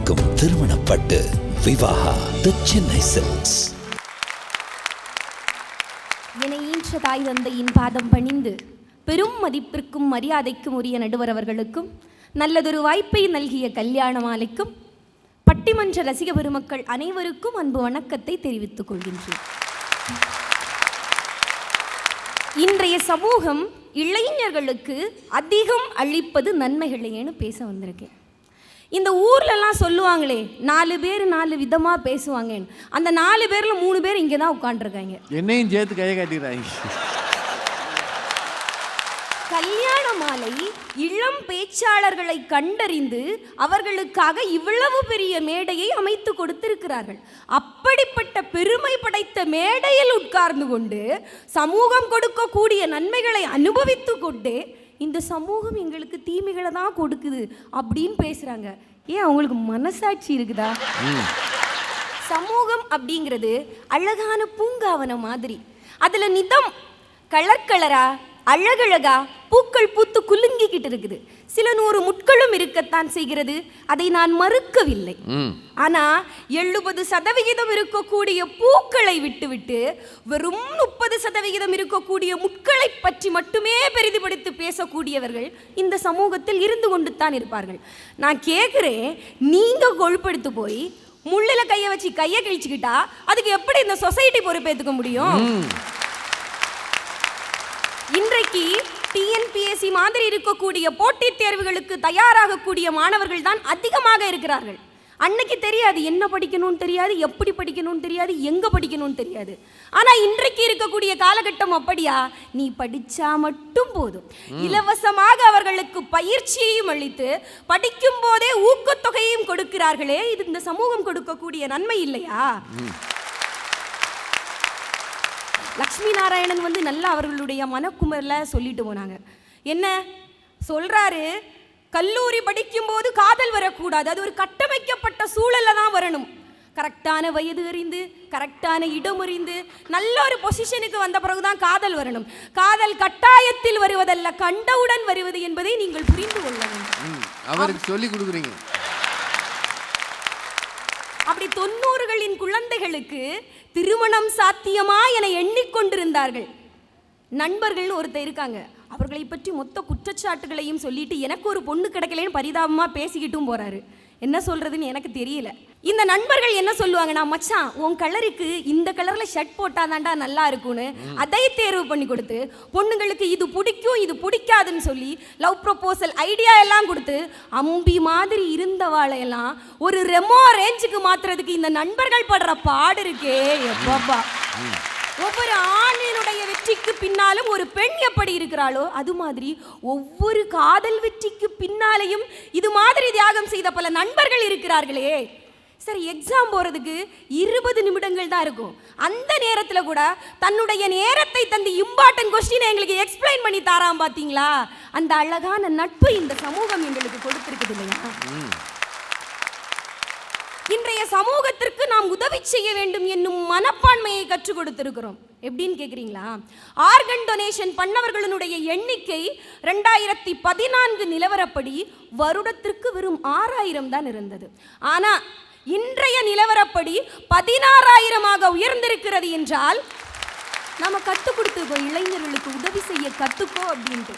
அனைவருக்கும் திருமணப்பட்டு விவாகா தி சென்னை சில்க்ஸ் என ஈன்ற தாய் தந்தையின் பாதம் பணிந்து பெரும் மதிப்பிற்கும் மரியாதைக்கும் உரிய நடுவரவர்களுக்கும் நல்லதொரு வாய்ப்பை நல்கிய கல்யாண மாலைக்கும் பட்டிமன்ற ரசிக பெருமக்கள் அனைவருக்கும் அன்பு வணக்கத்தை தெரிவித்துக் கொள்கின்றேன். இன்றைய சமூகம் இளைஞர்களுக்கு அதிகம் அளிப்பது நன்மைகளேன்னு பேச வந்திருக்கேன். இந்த ஊர்லலாம் சொல்லுவாங்களே நாலு பேர் நாலு விதமாக பேசுவாங்கன்னு. அந்த நாலு பேரில் மூணு பேர் இங்கே தான் உட்காந்துருக்காங்க என்னையும் சேர்த்து கையை காட்டிடுறாங்க. கல்யாண மாலை இளம் பேச்சாளர்களை கண்டறிந்து அவர்களுக்காக இவ்வளவு பெரிய மேடையை அமைத்து கொடுத்திருக்கிறார்கள். அப்படிப்பட்ட பெருமை படைத்த மேடையில் உட்கார்ந்து கொண்டு சமூகம் கொடுக்கக்கூடிய நன்மைகளை அனுபவித்து கொண்டே இந்த சமூகம் எங்களுக்கு தீமைகளை தான் கொடுக்குது அப்படின்னு பேசுறாங்க. ஏன் அவங்களுக்கு மனசாட்சி இருக்குதா? சமூகம் அப்படிங்கிறது அழகான பூங்காவனம் மாதிரி. அதுல நிதம் கலர் கலரா அழகழகா பூக்கள் பூத்து குலுங்கிக்கிட்டு இருக்குது. சில நூறு முட்களும் இருக்கத்தான் செய்கிறது. அதை நான் மறுக்கவில்லை. ஆனா எழுபது சதவிகிதம் இருக்கக்கூடிய பூக்களை விட்டுவிட்டு வெறும் முப்பது சதவிகிதம் இருக்கக்கூடிய முட்களை பற்றி மட்டுமே பெரிதுபடுத்தி பேசக்கூடியவர்கள் இந்த சமூகத்தில் இருந்து கொண்டு தான் இருப்பார்கள். நான் கேட்குறேன் நீங்க கொழுப்படுத்து போய் முள்ளில் கையை வச்சு கையை கிழிச்சுக்கிட்டா அதுக்கு எப்படி இந்த சொசைட்டி பொறுப்பேற்றுக்க முடியும்? இன்றைக்கு டிஎன்பிஎஸ்சி மாதிரி இருக்கக்கூடிய போட்டித் தேர்வுகளுக்கு தயாராகக்கூடிய மாணவர்கள் தான் அதிகமாக இருக்கிறார்கள். அன்னைக்கு தெரியாது என்ன படிக்கணும்னு தெரியாது எப்படி படிக்கணும்னு தெரியாது எங்க படிக்கணும்னு தெரியாது. ஆனா இன்றைக்கு இருக்கக்கூடிய காலகட்டம் அப்படியா? நீ படிச்சா மட்டும் போதும். இலவசமாக அவர்களுக்கு பயிற்சியையும் அளித்து படிக்கும் போதே ஊக்கத்தொகையும் கொடுக்கிறார்களே இது இந்த சமூகம் கொடுக்கக்கூடிய நன்மை இல்லையா? லக்ஷ்மி நாராயணன் வந்து நல்லா அவர்களுடைய மனக்குமரில் சொல்லிட்டு போனாங்க. என்ன? சொல்றாரு கல்லூரி படிக்கும்போது காதல் வரக்கூடாது. அது ஒரு கட்டமைக்கப்பட்ட சூழல்ல தான் வரணும். கரெக்டான வயது அறிந்து கரெக்டான இடம் அறிந்து நல்ல ஒரு பொசிஷனுக்கு வந்த பிறகுதான் காதல் வரணும். காதல் கட்டாயத்தில் வருவதல்ல கண்டவுடன் வருவது என்பதை நீங்கள் புரிந்து கொள்ள வேண்டும். அவருக்கு சொல்லி கொடுக்குறீங்க. அப்படி தொண்ணூறுகளின் குழந்தைகளுக்கு திருமணம் சாத்தியமா என எண்ணிக்கொண்டிருந்தார்கள். நண்பர்கள் ஒருத்தர் இருக்காங்க. அவர்களை பற்றி மொத்த குற்றச்சாட்டுகளையும் சொல்லிட்டு எனக்கு ஒரு பொண்ணு கிடைக்கலன்னு பரிதாபமாக பேசிக்கிட்டும் போகிறாரு என்ன சொல்கிறதுன்னு எனக்கு தெரியல. இந்த நண்பர்கள் என்ன சொல்லுவாங்கன்னா மச்சான் உன் கலருக்கு இந்த கலர்ல ஷர்ட் போட்டாதாண்டா நல்லா இருக்கும்னு அதை தேர்வு பண்ணி கொடுத்து பொண்ணுங்களுக்கு இது பிடிக்கும் இது பிடிக்காதுன்னு சொல்லி லவ் ப்ரொப்போசல் ஐடியா எல்லாம் கொடுத்து அம்பி மாதிரி இருந்தவாளையெல்லாம் ஒரு ரெமோ ரேஞ்சுக்கு மாத்துறதுக்கு இந்த நண்பர்கள் படுற பாடு இருக்கே எப்பப்பா. ஒவ்வொரு ஆணினுடைய வெற்றிக்கு பின்னாலும் ஒரு பெண் எப்படி இருக்கிறாளோ அது மாதிரி ஒவ்வொரு காதல் வெற்றிக்கு பின்னாலையும் இது மாதிரி தியாகம் செய்த பல நண்பர்கள் இருக்கிறார்களே. சரி எக்ஸாம் போகிறதுக்கு இருபது நிமிடங்கள் தான் இருக்கும். அந்த நேரத்தில் கூட தன்னுடைய நேரத்தை தந்து இம்பார்ட்டன்ட் கொஸ்டினை எங்களுக்கு எக்ஸ்பிளைன் பண்ணி தாராம் பார்த்தீங்களா அந்த அழகான நட்பு இந்த சமூகம் எங்களுக்கு கொடுத்துருக்குது இல்லையா? இன்றைய சமூகத்திற்கு நாம் உதவி செய்ய வேண்டும் என்னும் மனப்பான்மையை கற்றுக் கொடுத்திருக்கிறோம். எப்படின்னு கேக்குறீங்களா? ஆர்கன் டொனேஷன் பண்ணவர்களுடைய எண்ணிக்கை ரெண்டாயிரத்தி பதினான்கு நிலவரப்படி வருடத்திற்கு வெறும் ஆறாயிரம் தான் இருந்தது. ஆனா இன்றைய நிலவரப்படி பதினாறாயிரமாக உயர்ந்திருக்கிறது என்றால் நம்ம கற்றுக் கொடுத்துருக்கோம் இளைஞர்களுக்கு உதவி செய்ய கற்றுக்கோ அப்படின்ட்டு.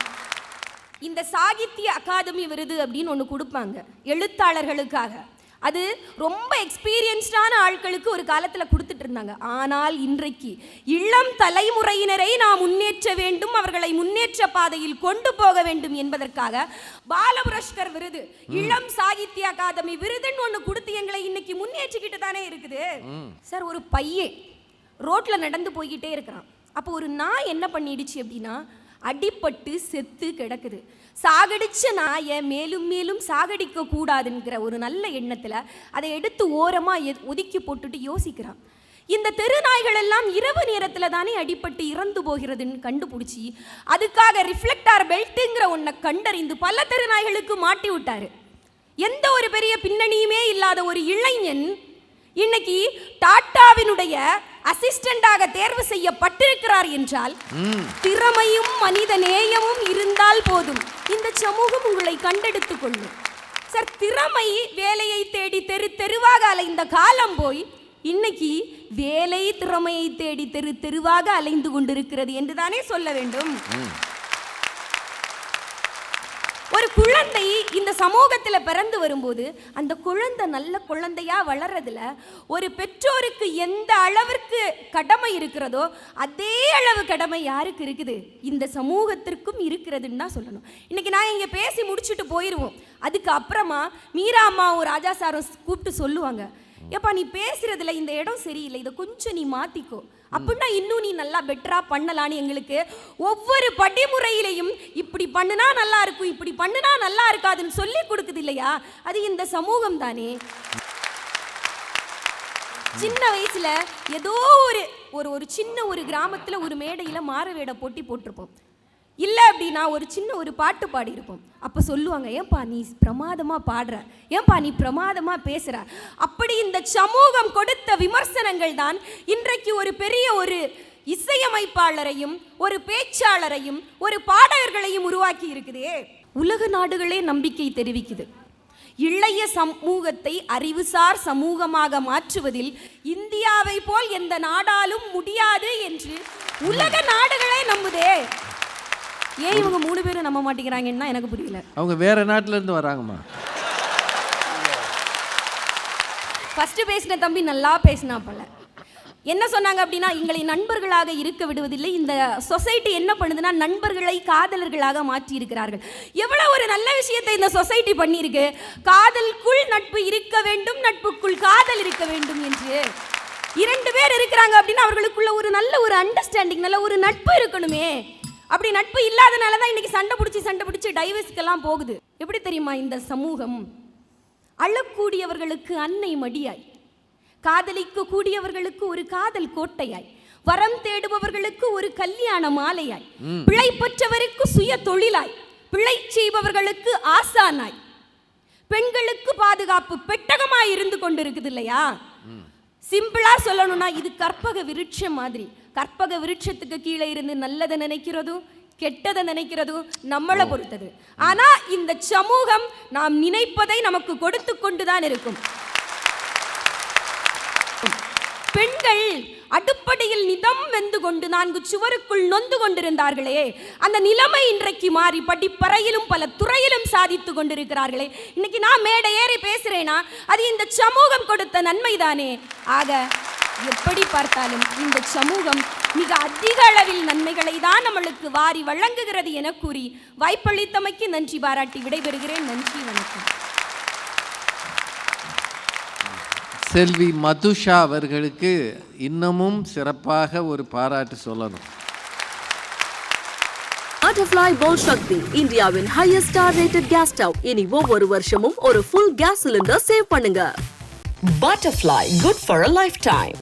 இந்த சாகித்ய அகாதமி விருது அப்படின்னு ஒன்று கொடுப்பாங்க எழுத்தாளர்களுக்காக. அது ரொம்ப எக்ஸ்பீரியன்ஸ்டான ஆட்களுக்கு ஒரு காலத்தில் கொடுத்துட்டு இருந்தாங்க. ஆனால் இன்றைக்கு இளம் தலைமுறையினரை நாம் முன்னேற்ற வேண்டும் அவர்களை முன்னேற்ற பாதையில் கொண்டு போக வேண்டும் என்பதற்காக பாலபுரஷ்கர் விருது இளம் சாகித்ய அகாதமி விருதுன்னு ஒன்று கொடுத்து எங்களை இன்னைக்கு முன்னேற்றிக்கிட்டு தானே இருக்குது. சார் ஒரு பையன் ரோட்ல நடந்து போய்கிட்டே இருக்கிறான். அப்போ ஒரு நாய் என்ன பண்ணிடுச்சு அப்படின்னா அடிபட்டு செத்து கிடக்குது. சாகடிச்ச நாயை மேலும் மேலும் சாகடிக்க கூடாதுங்கிற ஒரு நல்ல எண்ணத்தில் அதை எடுத்து ஓரமாக ஒதுக்கி போட்டுட்டு யோசிக்கிறான். இந்த தெரு நாய்கள் எல்லாம் இரவு நேரத்தில் தானே அடிபட்டு இறந்து போகிறதுன்னு கண்டுபிடிச்சி அதுக்காக ரிஃப்ளெக்டார் பெல்ட்டுங்கிற ஒன்றை கண்டறிந்து பல தெரு நாய்களுக்கு மாட்டி விட்டார். எந்த ஒரு பெரிய பின்னணியுமே இல்லாத ஒரு இளைஞன் இன்னைக்கு டாட்டாவினுடைய அசிஸ்டண்டாக தேர்வு செய்யப்பட்டிருக்கிறார் என்றால் திறமையும் மனித நேயமும் இருந்தால் போதும். இந்த சமூகம் உங்களை கண்டெடுத்துக் கொள்ளும். சார் திறமை வேலையை தேடி தெரு தெருவாக அலைந்த காலம் போய் இன்னைக்கு வேலை திறமையை தேடி தெரு தெருவாக அலைந்து கொண்டிருக்கிறது என்று தானே சொல்ல வேண்டும். ஒரு குழந்தை இந்த சமூகத்தில் பிறந்து வரும்போது அந்த குழந்தை நல்ல குழந்தையா வளர்றதுல ஒரு பெற்றோருக்கு எந்த அளவிற்கு கடமை இருக்கிறதோ அதே அளவு கடமை யாருக்கு இருக்குது? இந்த சமூகத்திற்கும் இருக்கிறதுன்னு தான் சொல்லணும். இன்னைக்கு நான் இங்கே பேசி முடிச்சுட்டு போயிடுவோம் அதுக்கு அப்புறமா மீரா அம்மாவும் ராஜா சாரும் கூப்பிட்டு சொல்லுவாங்க. ஏப்பா நீ பேசுறதுல இந்த இடம் சரியில்லை. இதை கொஞ்சம் நீ மாத்திக்கோ. அப்படின்னா இன்னும் நீ நல்லா பெட்டரா பண்ணலான்னு எங்களுக்கு ஒவ்வொரு படிமுறையிலையும் இப்படி பண்ணுனா நல்லா இருக்கும் இப்படி பண்ணுனா நல்லா இருக்காதுன்னு சொல்லி கொடுக்குது இல்லையா? அது இந்த சமூகம் தானே. சின்ன வயசுல ஏதோ ஒரு ஒரு ஒரு சின்ன ஒரு கிராமத்துல ஒரு மேடையில மாறுவேட போட்டி போட்டிருப்போம். இல்லை அப்படின்னா ஒரு சின்ன ஒரு பாட்டு பாடியிருப்போம். அப்போ சொல்லுவாங்க ஏன்பா நீ பிரமாதமாக பாடுற? ஏன்பா நீ பிரமாதமாக பேசுகிற அப்படி இந்த சமூகம் கொடுத்த விமர்சனங்கள் தான் இன்றைக்கு ஒரு பெரிய ஒரு இசையமைப்பாளரையும் ஒரு பேச்சாளரையும் ஒரு பாடகர்களையும் உருவாக்கி இருக்குதே. உலக நாடுகளே நம்பிக்கை தெரிவிக்குது. இளைய சமூகத்தை அறிவுசார் சமூகமாக மாற்றுவதில் இந்தியாவை போல் எந்த நாடாலும் முடியாது என்று உலக நாடுகளே நம்புதே. ஏன் இவங்க மூணு பேரும் நம்ப மாட்டேங்கிறாங்கன்னா எனக்கு புரியல. அவங்க வேற நாட்டுல இருந்து வராங்கம்மா. ஃபர்ஸ்ட் பேசின தம்பி நல்லா பேசினா போல. என்ன சொன்னாங்க அப்படின்னா எங்களை நண்பர்களாக இருக்க விடுவதில்லை இந்த சொசைட்டி என்ன பண்ணுதுன்னா நண்பர்களை காதலர்களாக மாற்றி இருக்கிறார்கள் எவ்வளவு ஒரு நல்ல விஷயத்தை இந்த சொசைட்டி பண்ணியிருக்கு. காதலுக்குள் நட்பு இருக்க வேண்டும் நட்புக்குள் காதல் இருக்க வேண்டும் என்று. இரண்டு பேர் இருக்கிறாங்க அப்படின்னா அவர்களுக்குள்ள ஒரு நல்ல ஒரு அண்டர்ஸ்டாண்டிங் நல்ல ஒரு நட்பு இருக்கணுமே. அப்படி நட்பு இல்லாதனால தான் இன்னைக்கு சண்டை பிடிச்சி சண்டை பிடிச்சி டைவர்ஸ்க்கெல்லாம் போகுது. எப்படி தெரியுமா இந்த சமூகம்? அழக்கூடியவர்களுக்கு அன்னை மடியாய். காதலிக்க கூடியவர்களுக்கு ஒரு காதல் கோட்டையாய். வரம் தேடுபவர்களுக்கு ஒரு கல்யாண மாலையாய். பிழை பெற்றவருக்கு சுய தொழிலாய். பிழை செய்பவர்களுக்கு ஆசானாய். பெண்களுக்கு பாதுகாப்பு பெட்டகமாய் இருந்து கொண்டிருக்குது இல்லையா? சிம்பிளா சொல்லணும்னா இது கற்பக விருட்சம் மாதிரி. கற்பக விருட்சத்துக்கு கீழே இருந்து நல்லதை நினைக்கிறதும் கெட்டதை நினைக்கிறதும் நம்மளை பொறுத்தது. ஆனா இந்த சமூகம் நாம் நினைப்பதை நமக்கு கொடுத்து கொண்டுதான் இருக்கும். பெண்கள் அடுப்படியில் நிதம் வெந்து கொண்டு நான்கு சுவருக்குள் நொந்து கொண்டிருந்தார்களே. அந்த நிலைமை இன்றைக்கு மாறி படிப்பறையிலும் பல துறையிலும் சாதித்து கொண்டிருக்கிறார்களே. இன்னைக்கு நான் மேடை ஏறி பேசுறேனா? அது இந்த சமூகம் கொடுத்த நன்மைதானே? ஆக எப்படி பார்த்தாலும் இந்த சமூகம் மிக அதிக அளவில் நன்மைகளை தான் நம்மளுக்கு வாரி வழங்குகிறது என கூறி வாய்ப்பளித்தமைக்கு நன்றி பாராட்டி விடைபெறுகிறேன். நன்றி வணக்கம். செல்வி மதுஷா அவர்களுக்கு இன்னமும் சிறப்பாக ஒரு பாராட்டு சொல்லணும். பட்டர்ஃப்ளை போல் சக்தி இந்தியாவின் highest star rated gas stove இனி ஒவ்வொரு வருஷமும் ஒரு ஃபுல் கேஸ் சிலிண்டர் சேவ் பண்ணுங்க. Butterfly, good for a lifetime.